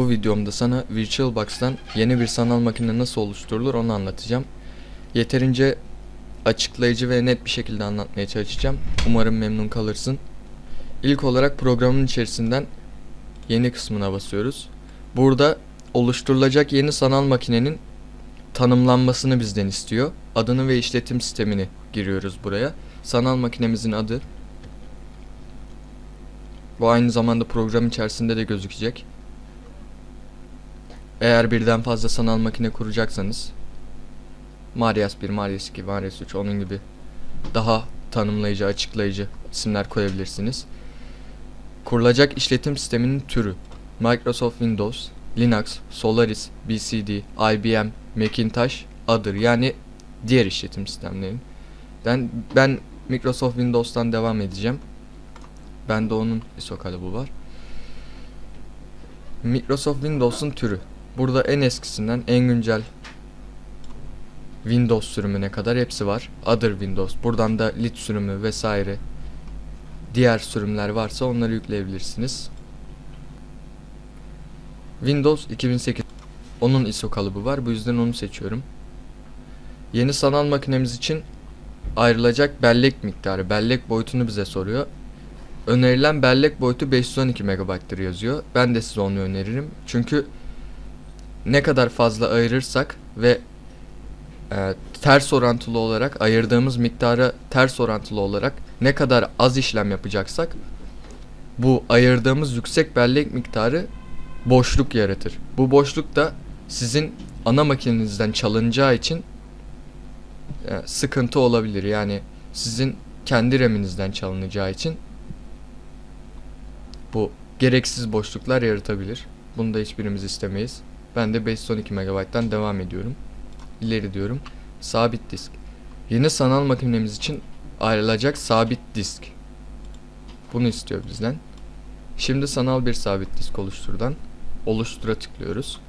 Bu videomda sana VirtualBox'tan yeni bir sanal makine nasıl oluşturulur onu anlatacağım. Yeterince açıklayıcı ve net bir şekilde anlatmaya çalışacağım. Umarım memnun kalırsın. İlk olarak programın içerisinden yeni kısmına basıyoruz. Burada oluşturulacak yeni sanal makinenin tanımlanmasını bizden istiyor. Adını ve işletim sistemini giriyoruz buraya. Sanal makinemizin adı. Bu aynı zamanda program içerisinde de gözükecek. Eğer birden fazla sanal makine kuracaksanız Marias 1, Marias 2, Marias 3 onun gibi daha tanımlayıcı, açıklayıcı isimler koyabilirsiniz. Kurulacak işletim sisteminin türü Microsoft Windows, Linux, Solaris, BCD, IBM, Macintosh, Other yani diğer işletim sistemlerin. Ben, ben Microsoft Windows'tan devam edeceğim. Bende onun ISO kalıbı var. Microsoft Windows'un türü. Burada en eskisinden en güncel Windows sürümüne kadar hepsi var. Other Windows. Buradan da lit sürümü vesaire diğer sürümler varsa onları yükleyebilirsiniz. Windows 2008 onun ISO kalıbı var. Bu yüzden onu seçiyorum. Yeni sanal makinemiz için ayrılacak bellek miktarı, bellek boyutunu bize soruyor. Önerilen bellek boyutu 512 MB'tır yazıyor. Ben de size onu öneririm. Çünkü ne kadar fazla ayırırsak ve e, ters orantılı olarak ayırdığımız miktara ters orantılı olarak ne kadar az işlem yapacaksak bu ayırdığımız yüksek bellek miktarı boşluk yaratır. Bu boşluk da sizin ana makinenizden çalınacağı için e, sıkıntı olabilir. Yani sizin kendi RAM'inizden çalınacağı için bu gereksiz boşluklar yaratabilir. Bunu da hiçbirimiz istemeyiz. Ben de 512 MB'dan devam ediyorum. İleri diyorum. Sabit disk. Yeni sanal makinemiz için ayrılacak sabit disk. Bunu istiyor bizden. Şimdi sanal bir sabit disk oluşturdan oluştura tıklıyoruz.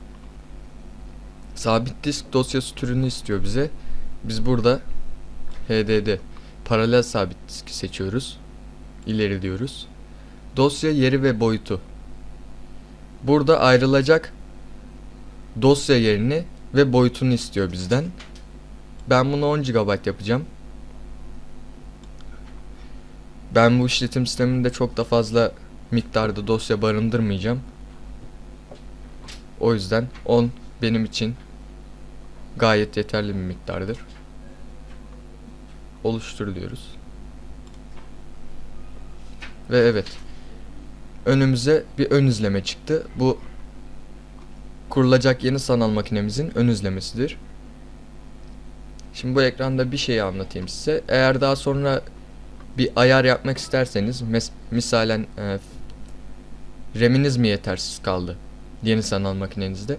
Sabit disk dosyası türünü istiyor bize. Biz burada HDD paralel sabit diski seçiyoruz. İleri diyoruz. Dosya yeri ve boyutu. Burada ayrılacak dosya yerini ve boyutunu istiyor bizden. Ben bunu 10 GB yapacağım. Ben bu işletim sisteminde çok da fazla miktarda dosya barındırmayacağım. O yüzden 10 benim için gayet yeterli bir miktardır. Oluştur diyoruz. Ve evet. Önümüze bir ön izleme çıktı. Bu kurulacak yeni sanal makinemizin ön izlemesidir. Şimdi bu ekranda bir şeyi anlatayım size. Eğer daha sonra bir ayar yapmak isterseniz misalen e, RAM'iniz mi yetersiz kaldı yeni sanal makinenizde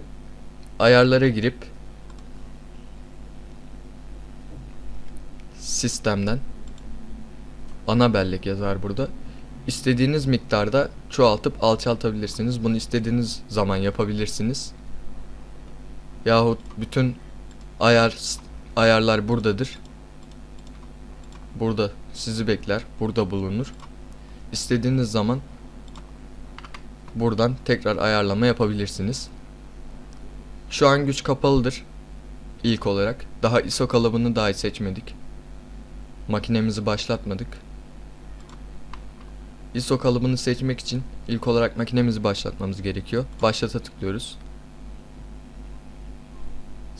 ayarlara girip sistemden ana bellek yazar burada istediğiniz miktarda çoğaltıp alçaltabilirsiniz. Bunu istediğiniz zaman yapabilirsiniz. Yahut bütün ayar ayarlar buradadır. Burada sizi bekler. Burada bulunur. İstediğiniz zaman buradan tekrar ayarlama yapabilirsiniz. Şu an güç kapalıdır. İlk olarak. Daha ISO kalıbını dahi seçmedik. Makinemizi başlatmadık. ISO kalıbını seçmek için ilk olarak makinemizi başlatmamız gerekiyor. Başlata tıklıyoruz.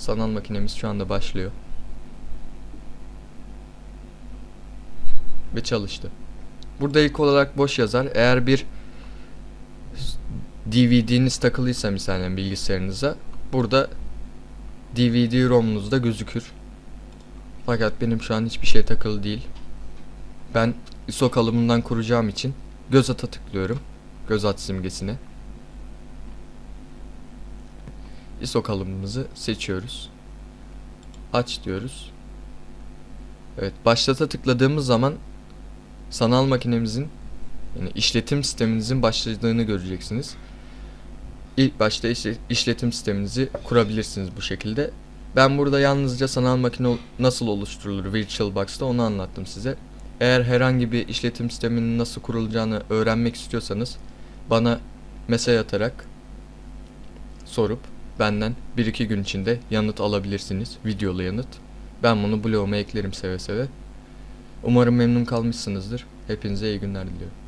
Sanal makinemiz şu anda başlıyor. Ve çalıştı. Burada ilk olarak boş yazar. Eğer bir DVD'niz takılıysa misalen bilgisayarınıza burada DVD ROM'unuzda gözükür. Fakat benim şu an hiçbir şey takılı değil. Ben ISO kalıbından kuracağım için göz ata tıklıyorum. Göz at simgesine. ISO kalıbımızı seçiyoruz. Aç diyoruz. Evet, başlata tıkladığımız zaman sanal makinemizin yani işletim sisteminizin başladığını göreceksiniz. İlk başta işle- işletim sisteminizi kurabilirsiniz bu şekilde. Ben burada yalnızca sanal makine nasıl oluşturulur VirtualBox'ta onu anlattım size. Eğer herhangi bir işletim sisteminin nasıl kurulacağını öğrenmek istiyorsanız bana mesaj atarak sorup benden 1-2 gün içinde yanıt alabilirsiniz. Videolu yanıt. Ben bunu bloguma eklerim seve seve. Umarım memnun kalmışsınızdır. Hepinize iyi günler diliyorum.